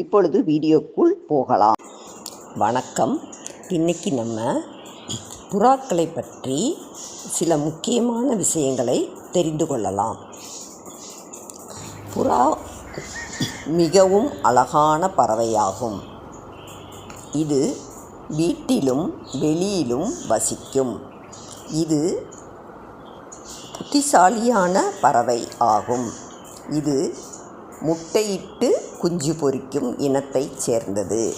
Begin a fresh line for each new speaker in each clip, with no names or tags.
இப்பொழுது வீடியோக்குள் போகலாம். வணக்கம். இன்னைக்கு நம்ம புறாக்களை பற்றி சில முக்கியமான விஷயங்களை தெரிந்து கொள்ளலாம். புறா மிகவும் அழகான பறவையாகும். இது வீட்டிலும் வெளியிலும் வசிக்கும். இது புத்திசாலியான பறவை ஆகும். இது முட்டையிட்டு குஞ்சு பொரிக்கும் இனத்தைச் சேர்ந்தது.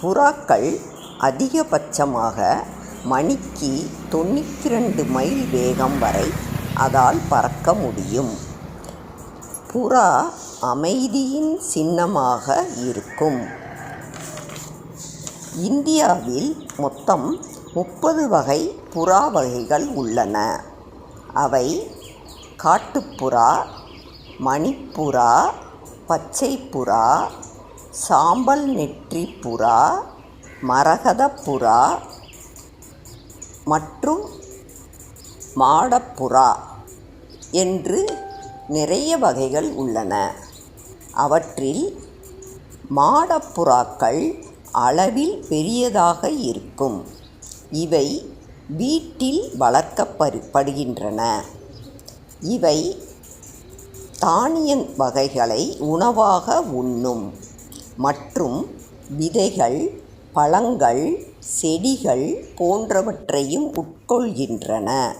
புறாக்கள் அதிகபட்சமாக மணிக்கு தொண்ணூற்றி ரெண்டு மைல் வேகம் வரை அதால் பறக்க முடியும். புறா அமைதியின் சின்னமாக இருக்கும். இந்தியாவில் மொத்தம் முப்பது வகை புறா வகைகள் உள்ளன. அவை காட்டுப்புறா மணிப்புறா பச்சைப்புறா சாம்பல் நெற்றி புறா மரகதப்புறா மற்றும் மாடப்புறா என்று நிறைய வகைகள் உள்ளன. அவற்றில் மாடப்புறாக்கள் அளவில் பெரியதாக இருக்கும். இவை வீட்டில் வளர்க்கப்படுகின்றன. இவை தானியன் வகைகளை உணவாக உண்ணும். மற்றும் விதைகள் பழங்கள் செடிகள் போன்றவற்றையும் உட்கொள்கின்றன.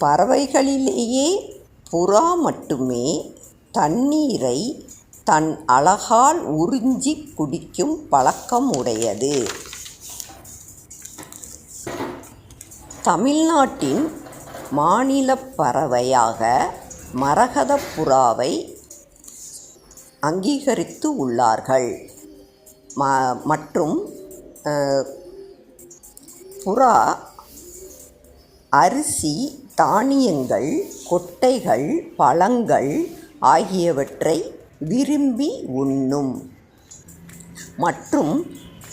பறவைகளிலேயே புறா மட்டுமே தண்ணீரை தன் அழகால் உறிஞ்சி குடிக்கும் பழக்கம் உடையது. தமிழ்நாட்டின் மாநில பறவையாக மரகதப் புறாவை அங்கீகரித்து உள்ளார்கள். ம மற்றும் புறா அரிசி தானியங்கள் கொட்டைகள் பழங்கள் ஆகியவற்றை விரும்பி உண்ணும். மற்றும்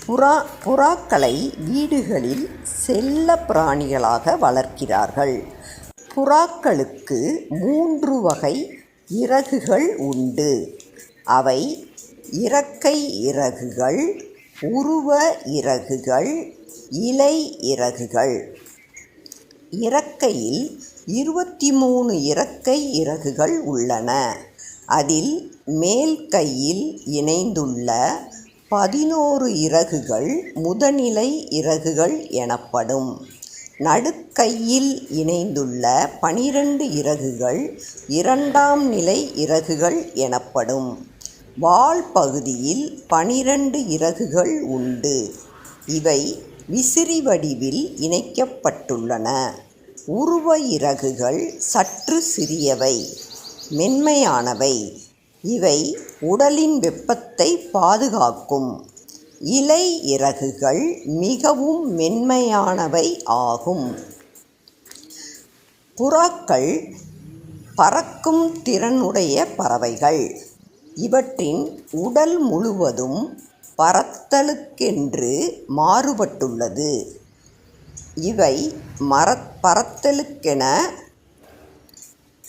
புறா புறாக்களை வீடுகளில் செல்ல பிராணிகளாக வளர்க்கிறார்கள். புறாக்களுக்கு மூன்று வகை இறகுகள் உண்டு. அவை இறக்கை இறகுகள் உருவ இறகுகள் இலை இறகுகள். இறக்கையில் இருபத்தி மூணு இறக்கை இறகுகள் உள்ளன. அதில் மேல் கையில் இணைந்துள்ள பதினோரு இறகுகள் முதநிலை இறகுகள் எனப்படும். நடுக்கையில் இணைந்துள்ள பனிரெண்டு இறகுகள் இரண்டாம் நிலை இறகுகள் எனப்படும். வால் பகுதியில் பனிரெண்டு இறகுகள் உண்டு. இவை விசிறி வடிவில் இணைக்கப்பட்டுள்ளன. உருவ இறகுகள் சற்று சிறியவை மென்மையானவை. இவை உடலின் வெப்பத்தை பாதுகாக்கும். இலை இறகுகள் மிகவும் மென்மையானவை ஆகும். புறாக்கள் பறக்கும் திறனுடைய பறவைகள். இவற்றின் உடல் முழுவதும் பறத்தலுக்கென்று மாறுபட்டுள்ளது. இவை மர பறத்தலுக்கென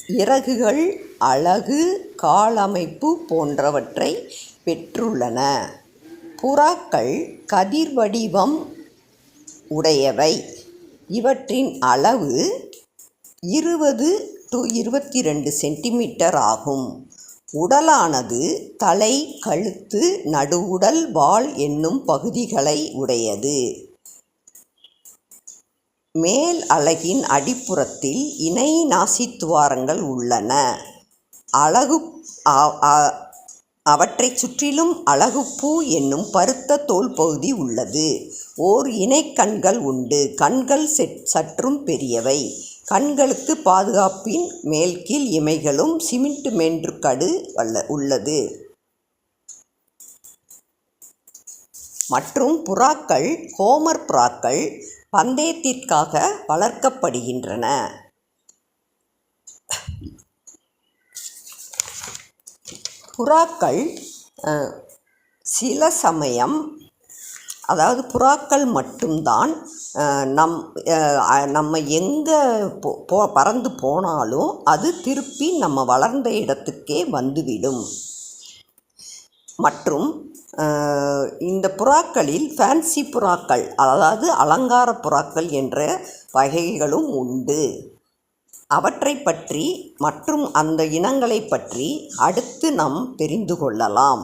இறகுகள் அழகு காலமைப்பு போன்றவற்றை பெற்றுள்ளன. புறாக்கள் கதிர் வடிவம் உடையவை. இவற்றின் அளவு இருபது டு இருபத்தி ரெண்டு சென்டிமீட்டர் ஆகும். உடலானது தலை கழுத்து நடுவுடல் வால் என்னும் பகுதிகளை உடையது. மேல் அலகின் அடிப்புறத்தில் இணை நாசித்துவாரங்கள் உள்ளன. அழகு அவற்றைச் சுற்றிலும் அழகுப்பூ என்னும் பருத்த தோல் பகுதி உள்ளது. ஓர் இணைக்கண்கள் உண்டு. கண்கள் சற்றும் பெரியவை. கண்களுக்கு பாதுகாப்பின் மேல்கீழ் இமைகளும் சிமெண்ட் மேன்றுக்கடு வல்ல உள்ளது. மற்றும் புறாக்கள் ஹோமர் புறாக்கள் பந்தயத்திற்காக வளர்க்கப்படுகின்றன. புறாக்கள் சில சமயம் அதாவது புறாக்கள் மட்டும்தான் நம் நம்ம எங்கே போ பறந்து போனாலும் அது திருப்பி நம்ம வளர்ந்த இடத்துக்கே வந்துவிடும். மற்றும் இந்த புறாக்களில் ஃபேன்சி புறாக்கள் அதாவது அலங்கார புறாக்கள் என்ற வகைகளும் உண்டு. அவற்றை பற்றி மற்றும் அந்த இனங்களை பற்றி அடுத்து நாம் தெரிந்து கொள்ளலாம்.